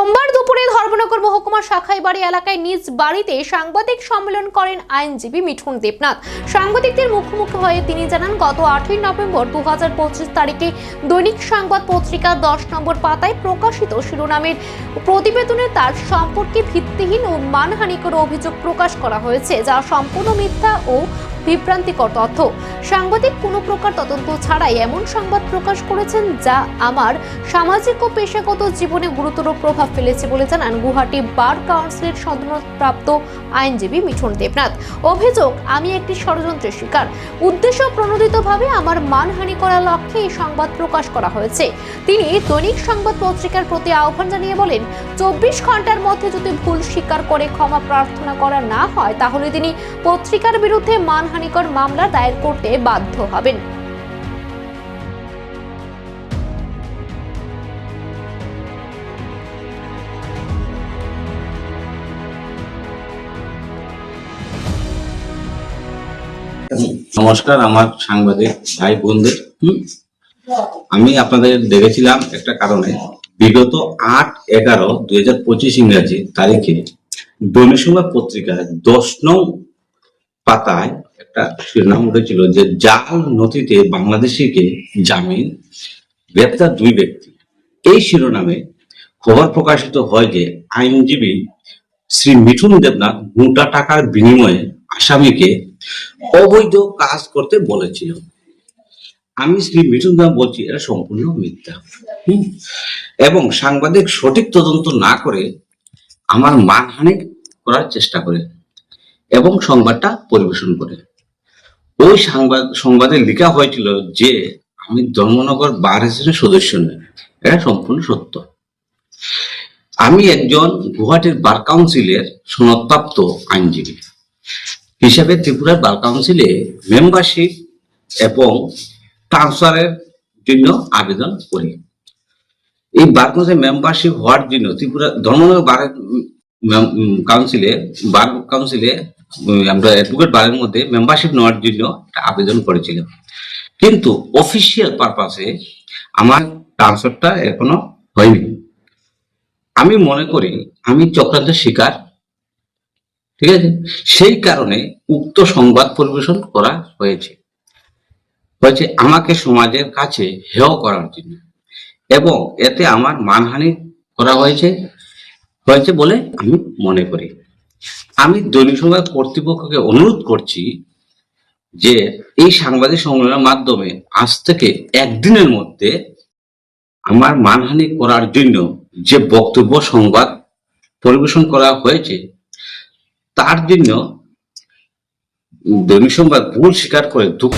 সোমবার দুপুরে ধর্মনগর মহকুমা শাখাইবাড়ি এলাকায় নিজ বাড়িতে সাংবাদিক সম্মেলন করেন আইনজীবী মিঠুন দেবনাথ। সাংবাদিকদের মুখোমুখি হয়ে তিনি জানান, গত আটই নভেম্বর দু হাজার পঁচিশ তারিখে দৈনিক সংবাদ পত্রিকা দশ নম্বর পাতায় প্রকাশিত শিরোনামের প্রতিবেদনে তার সম্পর্কে ভিত্তিহীন ও মানহানিকর অভিযোগ প্রকাশ করা হয়েছে, যা সম্পূর্ণ মিথ্যা ও বিভ্রান্তিকর তথ্য। সাংবাদিক কোনো প্রকার তদন্ত ছাড়াই এমন সংবাদ প্রকাশ করেছেন যা আমার সামাজিক ও পেশাগত জীবনে গুরুতর প্রভাব ফেলেছে বলে জানান গুয়াহাটি বার কাউন্সিলের সদনপ্রাপ্ত আইনজীবী মিঠুন দেবনাথ। অভিযোগ, আমি একটি ষড়যন্ত্রের শিকার। উদ্দেশ্য প্রণোদিতভাবে আমার মানহানি করার লক্ষ্যে এই সংবাদ প্রকাশ করা হয়েছে। তিনি দৈনিক সংবাদ পত্রিকার প্রতি আহ্বান জানিয়ে বলেন, চব্বিশ ঘণ্টার মধ্যে যদি ভুল স্বীকার করে ক্ষমা প্রার্থনা করা না হয়, তাহলে তিনি পত্রিকার বিরুদ্ধে মানহানিকর মামলা দায়ের করতে বাধ্য হবেন। নমস্কার, আমার সাংবাদিক ভাই হুম? আমি আপনাদের দেখেছিলাম একটা কারণে। বিগত আট এগারো দুই হাজার পঁচিশ ইংরাজি তারিখে সংবাদ পত্রিকায় দশ নং পাতায় একটা শিরোনাম উঠেছিল যে, জাল নথিতে বাংলাদেশিকে জামিন, গ্রেপ্তার দুই ব্যক্তি। এই শিরোনামে খবর প্রকাশিত হয় যে, আইনজীবী শ্রী মিঠুন দেবনাথ মোটা টাকার বিনিময়ে আসামিকে অবৈধ কাজ করতে বলেছিল। আমি শ্রী মিঠুন দাম বলছি, এটা সম্পূর্ণ মিথ্যা? এবং সাংবাদিক সঠিক তদন্ত না করে আমার মানহানি করার চেষ্টা করে। এবং সংবাদটা পরিবেশন করে। ওই সংবাদ, সংবাদে লেখা হয়েছিল যে, আমি ধর্মনগর বার হিসেবে সদস্য নই এটা সম্পূর্ণ সত্য। আমি একজন গুয়াহাটির বার কাউন্সিলের সনদপ্রাপ্ত আইনজীবী। হিসাবে ত্রিপুরার বার কাউন্সিলে মেম্বারশিপ এবং ট্রান্সফারের জন্য আবেদন করি। এই বার কাউন্সিল মেম্বারশিপ হওয়ার জন্য ত্রিপুরা, ধর্মনগর বার কাউন্সিলে বার কাউন্সিলে আমরা অ্যাডভোকেট বারের মধ্যে মেম্বারশিপ নেওয়ার জন্য আবেদন করেছিলাম। কিন্তু অফিসিয়াল পারপাসে আমার ট্রান্সফারটা এখনও হয়নি। আমি মনে করি আমি চক্রান্তের শিকার, ঠিক আছে? সেই কারণে উক্ত সংবাদ পরিবেশন করা হয়েছে। হয়েছে আমাকে সমাজের কাছে হেয় করার জন্য। এবং এতে আমার মানহানি করা হয়েছে। হয়েছে বলে আমি মনে করি। আমি দৈনিক সংবাদ কর্তৃপক্ষকে অনুরোধ করছি যে এই সাংবাদিক সম্মেলনের মাধ্যমে আজ থেকে একদিনের মধ্যে আমার মানহানি করার জন্য যে বক্তব্য, সংবাদ পরিবেশন করা হয়েছে, তার জন্য দৈনিক সংবাদ ভুল স্বীকার করে দুঃখ